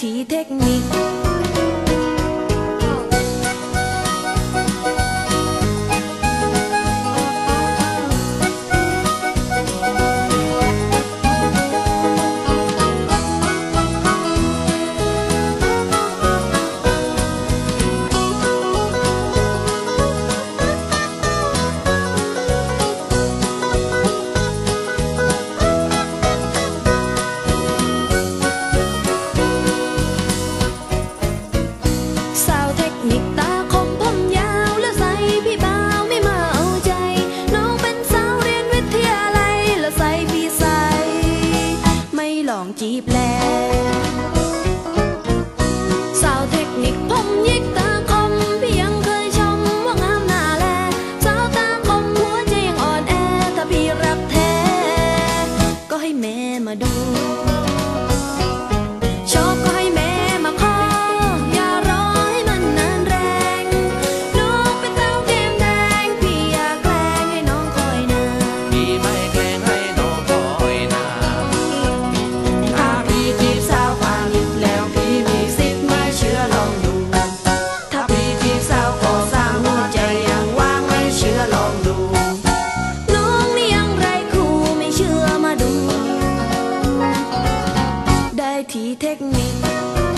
thì technique. บแลสาวเทคนิคผมยิกตาคมพียงเคยชมว่างามน้าแลสาวตาคมหัวใจยังอ่อนแอถ้าพี่รักแท้ ก็ให้แม่มาดู ใช้ที่เทคนิค